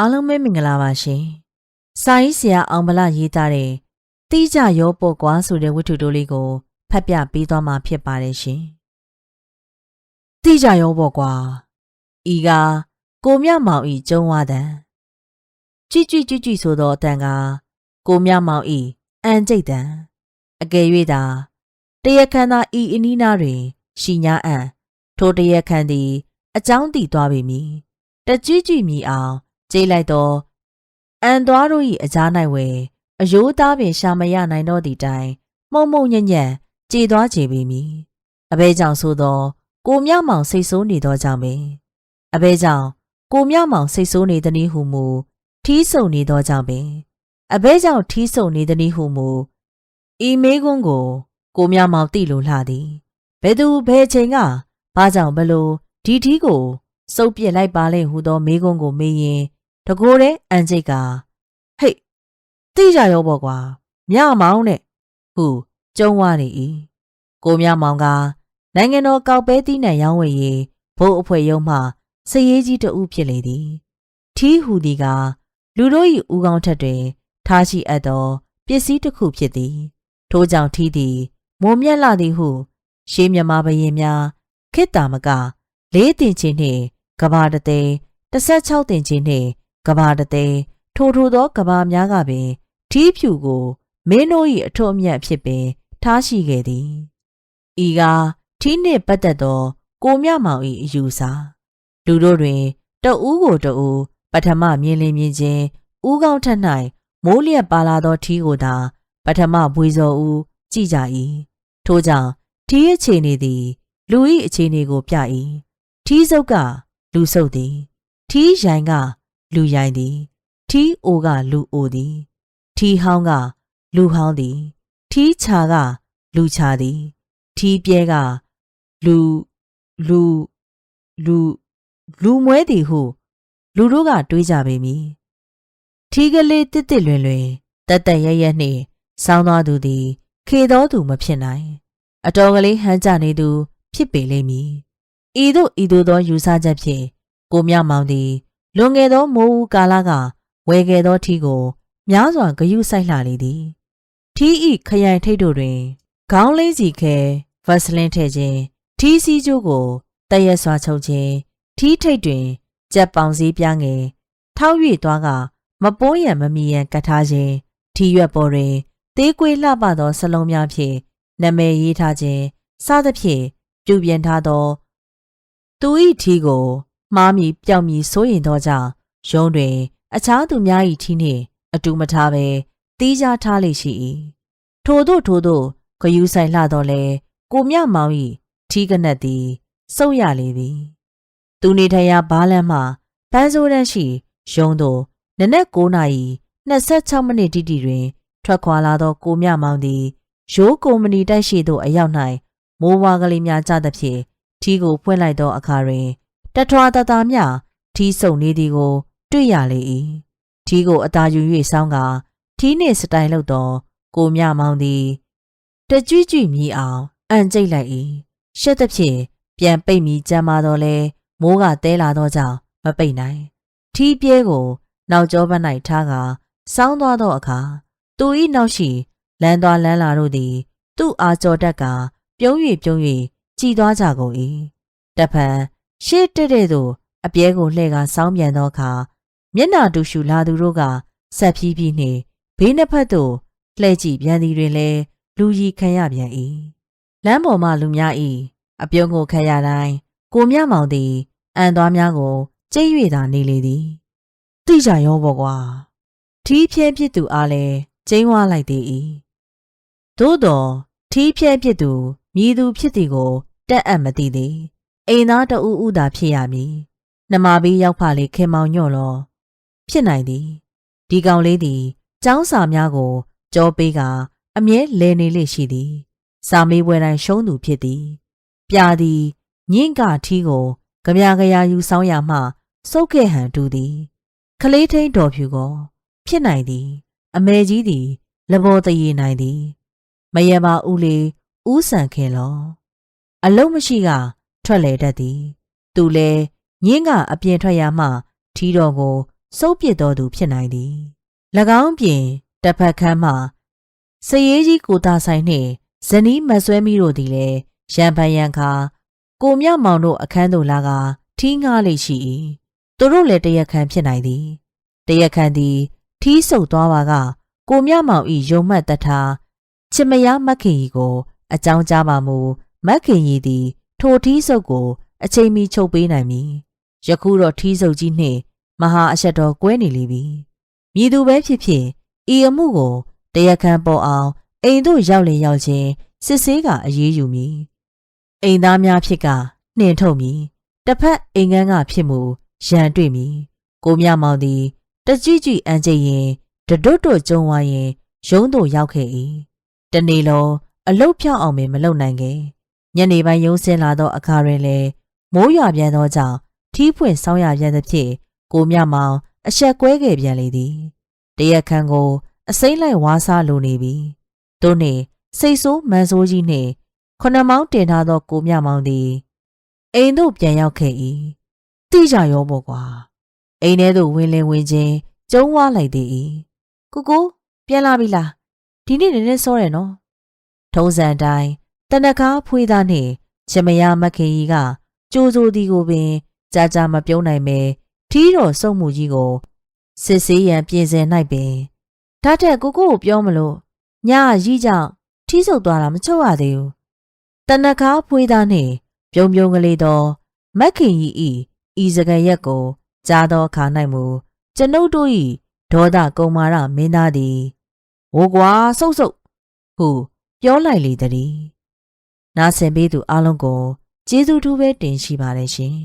အားလုံးပဲမင်္ဂလာပါရှင်။စာရေးဆရာအောင်ဗလာရေးသားတဲ့တိကြရောပေါ့ကွာဆိုတဲ့ဝတ္ထုတိုးလေးကိုဖတ်ပြပေးသွားမှာဖြစ်ပါတယ်ရှင်။တိကြရောပေါ့ကွာ။ဤကကိုမြမောင်ဤကျုံဝါတံကြွကြွကြွကြွဆိုသောအတန်ကကိုမြမောင်ဤအန်ကျိတ်တံအကယ်၍သာတရခန္ဓာဤအနီးနားတွင်ရှိညာအံထိုတရခန္သည်အကြောင်းတည်သွားပေမည်တကြွကြွမြည်အောင် ကြိတ်လိုက်တော့အန်သွားတို့၏အကြား၌ဝယ်အယိုးသားပင်ရှာမရနိုင်တော့သည့်တိုင်မှုံမှုံညံ့ညံ့ကြည်သွားကြပေမည်အဘဲကြောင့်ဆိုသောကိုမြမောင်စိတ်ဆိုးနေသောကြောင့်ပင်အဘဲကြောင့်ကိုမြမောင်စိတ်ဆိုးနေသည်နည်းဟုမူထီးဆုံနေသောကြောင့်ပင်အဘဲကြောင့်ထီးဆုံနေသည်နည်းဟုမူဤမေးခွန်းကို ကိုမြမောင်သိလိုလှသည်ဘယ်သူဘယ်ချိန်ကဘာကြောင့်ဘလို့ဒီထီးကိုစုပ်ပြစ်လိုက်ပါလဲဟူသောမေးခွန်းကိုမေးရင် တကိုယ်တဲ့အန်ကျိတ်ကဟိတ်သိကြရောပေါ့ကွာမြမောင်နဲ့ဟုကျုံဝါနေ၏ကိုမြမောင်ကနိုင်ငံတော်ကောက်ပဲတီးနှံရောင်းဝယ်ရေးဘို့အဖွဲ့ရုံးမှစည်ရေးကြီးတဦးဖြစ်လေသည်ထီးဟူသည်ကလူတို့၏ဦးကောင်းထက်တွင် ထားရှိအပ်သောပစ္စည်းတစ်ခုဖြစ်သည် ထို့ကြောင့်ထီးသည်မုံမြက်လာသည်ဟု ရှေးမြမဘရင်များခေတ္တာမကလေးတင်ချင်းနှင့်ကဘာတသိန်း16တင်ချင်းနှင့် ကဘာတသိန်းထိုထိုသောကဘာများကပင်ထီးဖြူကိုမင်းတို့၏အထွတ်အမြတ်အဖြစ်ပင် ထားရှိခဲ့သည်ဤကထီးနှင့်ပတ်သက်သော ကိုမြမောင်၏အယူဆလူတို့တွင်တဦးကိုတဦးပထမမြင်လင်းမြင်ချင်းဦးကောင်းထက်၌မိုးလျက်ပါလာသောထီးကိုသာပထမဘွေစော်ဦးကြည့်ကြ၏ထို့ကြောင့်ထီးအခြေအနေသည် လူ၏အခြေအနေကိုပြ၏ထီးစုပ်ကလူဆုပ်သည်ထီးရိုင်က လူရိုင်သည်ထီးအိုကလူအိုသည်ထီးဟောင်းကလူဟောင်းသည်ထီးချာကလူချာသည်ထီးပြဲကလူလူလူလူမွဲသည်ဟုလူတို့ကတွေးကြပေမည်ထီးကလေးတစ်တစ်လွင်လွင်တက်တက်ရရနှင့်ဆောင်းသွားသူသည် ခေတော်သူမဖြစ်နိုင် အတော်ကလေးဟန်းကြနေသူ ဖြစ်ပေလိမ့်မည်ဤသို့ဤသို့သောယူဆချက်ဖြင့်ကိုမြမောင်သည် လွန်ခဲ့သောမိုးဦးကာလကဝယ်ခဲ့သောထီးကိုများစွာဂယုစိုက်လှလေသည်ထီးဤခရိုင်ထိတ်တို့တွင်ခေါင်းလေးစီခဲဗတ်စလင်းထည့်ခြင်းထီးစီးကျိုးကိုတရက်စွာချုပ်ခြင်းထီးထိတ်တွင်ကြက်ပေါင်စည်းပြားငယ်ထောက်၍သွားကမပိုးရံမမီရန်ကတ်ထားခြင်းထီးရွက်ပေါ်တွင်သေးကွေးလှပသောစလုံးများဖြင့်နာမည်ရေးထားခြင်းစသဖြင့်ပြုပြင်ထားသောသူ၏ထီးကို မှားမိပြောက်မိစိုးရင်သောကြောင့်ရုံးတွင် အခြားသူများ၏ထီးနှင့် အတူမထားဘဲတီးခြားထားလေရှိ၏ထို့သို့ထို့သို့ဂယူးဆိုင်လှတော်လဲကိုမြမောင်၏ထီးကနက်သည်စုပ်ရလေသည်သူနေထိုင်ရာဘားလန်းမှပန်းစိုးတန်းရှိရုံးသို့နနက်9နာရီ26မိနစ်တိတိတွင် ထွက်ခွာလာသောကိုမြမောင်သည်ရိုးကုမ္ပဏီတိုက်ရှိသို့အရောက်၌မိုးဝါကလေးများကြသဖြင့်ထီးကိုဖွင့်လိုက်သောအခါတွင် တထွာတသားမြထီးစုံနေသည်ကို တွေ့ရလေ၏ထီးကိုအသာယူ၍ဆောင်းကထီးနှင့်စတိုင်လုပ်သောကိုမြမောင်သည်တကြွကြွမြည်အောင်အန်ကျိတ်လိုက်၏ရှက်သဖြင့်ပြန်ပိတ်မိကြမ်းမာတော့လဲမိုးကတဲလာသောကြောင့်မပိတ်နိုင်ထီးပြဲကို နောက်ကျောဘက်၌ထားကစောင်းသွားသောအခါသူ၏နောက်ရှိလမ်းသွားလမ်းလာတို့သည် သူ့အားကြော်တက်ကပြုံး၍ပြုံး၍ကြည်သွားကြကုန်၏တဖန် ရှေ့တက်တဲ့သို့အပြဲကိုလှဲ့ကစောင်းပြန်သောအခါမျက်နာတူရှူလာသူတို့ကဆက်ဖြီးပြီးနှင့်ဘေးနှစ်ဖက်သို့လှဲ့ကြည့်ပြန်သည်တွင်လည်းလူကြီးခံရပြန်၏လမ်းပေါ်မှလူများ၏အပြုံးကိုခတ်ရတိုင်းကိုမြမောင်သည်အန်သွားများကိုကျိတ်၍သာနေလေသည်တိကြရောပေါ့ကွာထီးဖြဲဖြစ်သူအားလည်းကျင်းဝါလိုက်သေး၏သို့တော်ထီးဖြဲဖြစ်သူမြည်သူဖြစ်သည်ကိုတက်အပ်မသိသည် အိမ်သားတဦးဦးသာဖြစ်ရမည်နှမဘေးရောက်ဖလေခင်မောင်ညော့လောဖြစ်နိုင်သည်ဒီကောင်လေးသည်ចောင်းစာများကိုကြောပေးကအမြဲလဲနေလေရှိသည်စာမေးပွဲတိုင်းရှုံးသူဖြစ်သည်ပြာသည်ညင့်ကထီးကိုကြပြကြရာယူဆောင်ရမှစုတ်ခဲ့ဟန်တူသည်ခလေးထိန်တော်ဖြူကိုဖြစ်နိုင်သည်အမေကြီးသည်လဘောတရေနိုင်သည်မယပါဦးလေဥဆန်ခင်လောအလုံးမရှိက ထွက်လေတတ်သည် သူလဲညင်းကအပြင်ထွက်ရမှထီတော်ကိုစိုးပစ်တော်သူဖြစ်နိုင်သည်၎င်းပြင်တစ်ဖက်ခန်းမှစရေးကြီးကိုတာဆိုင်နှင့်ဇနီးမဆွဲမိတို့သည်လည်းရံပန်ရံခါကိုမြမောင်တို့အခန်းသို့လာကထီးငားလေးရှိ၏သူတို့လည်းတရက်ခန့်ဖြစ်နိုင်သည်တရက်ခန့်သည်ထီးဆုပ်သွားပါကကိုမြမောင်ဤယုံမှတ်တထားချစ်မယားမက်ခင်ကြီးကို အကြောင်းကြားပါမူမက်ခင်ကြီးသည် ထိုထီးဆုပ်ကို အချိန်မီချုပ်ပေးနိုင်မည်ယခုတော့ထီးဆုပ်ကြီးနှင့်မဟာအဆက်တော်ကွဲနေလိမ့်ပြီမြည်သူပဲဖြစ်ဖြစ်ဤအမှုကိုတရားခံပေါ်အောင်အိမ်တို့ရောက်လင်ရောက်ချင်းစစ်ဆေးကအရေးယူမည်အိမ်သားများဖြစ်ကနှင်ထုတ်မည်တစ်ဖက်အိမ်ငန်းကဖြစ်မှုရန်တွေ့မည်ကိုမြမောင်သည်တကြွကြွအန်ကျရင်တတွတ်တွတ်ကျုံဝိုင်းရင်ရုံးသို့ရောက်ခဲ့၏တနေ့လုံးအလုတ်ဖြောင်းအောင်ပင်မလုပ်နိုင်ခဲ့ ညနေပိုင်းရုံးဆင်းလာသောအခါတွင်လည်းမိုးရွာပြန်သောကြောင့်ထီးဖွင့်ဆောင်းရပြန်သဖြင့်ကိုမြမောင် အဆက်ကွဲခဲ့ပြန်လေသည်တရက်ခန့်ကိုအစိမ့်လိုက်ဝါးစားလိုနေပြီတို့နှင့်စိတ်ဆိုးမန်ဆိုးကြီးနှင့်ခொနမောင်းတင်ထားသောကိုမြမောင်သည်အိမ်သို့ပြန်ရောက်ခဲ့၏တိကြရောပေါ့ကွာအိမ်ထဲသို့ဝင်လင်ဝင်ချင်းကျုံးဝါလိုက်သေး၏ကိုကိုပြန်လာပြီလားဒီနေ့နည်းနည်းစောတယ်နော်ထုံးစံအတိုင်း တနကားဖွေးသားနှင့်ချမယာမခင်ကြီးကကြိုးစိုးသည်ကိုပင်ကြာကြာမပြုံးနိုင်ပဲထီးတော်စုံမှုကြီးကိုစစ်ဆေးရန်ပြင်ဆင်၌ပင်ဒါထက်ကိုကိုကိုပြောမလို့ညရီးကြောင့်ထီးဆုပ်သွားတာမချုပ်ရသေးဘူးတနကားဖွေးသားနှင့်ပြုံပြုံကလေးသောမက်ခင်ကြီးဤဤစကရက်ကိုကြားသောအခါ၌မူကျွန်ုပ်တို့၏ဒေါသကုံမာရမင်းသားသည်ဟိုကွာဆုပ်ဆုပ်ဟုပြောလိုက်လေသည် နားဆင်ပေးသူအလုံးကိုကျေးဇူးထူးပဲတင်ရှိပါတယ်ရှင်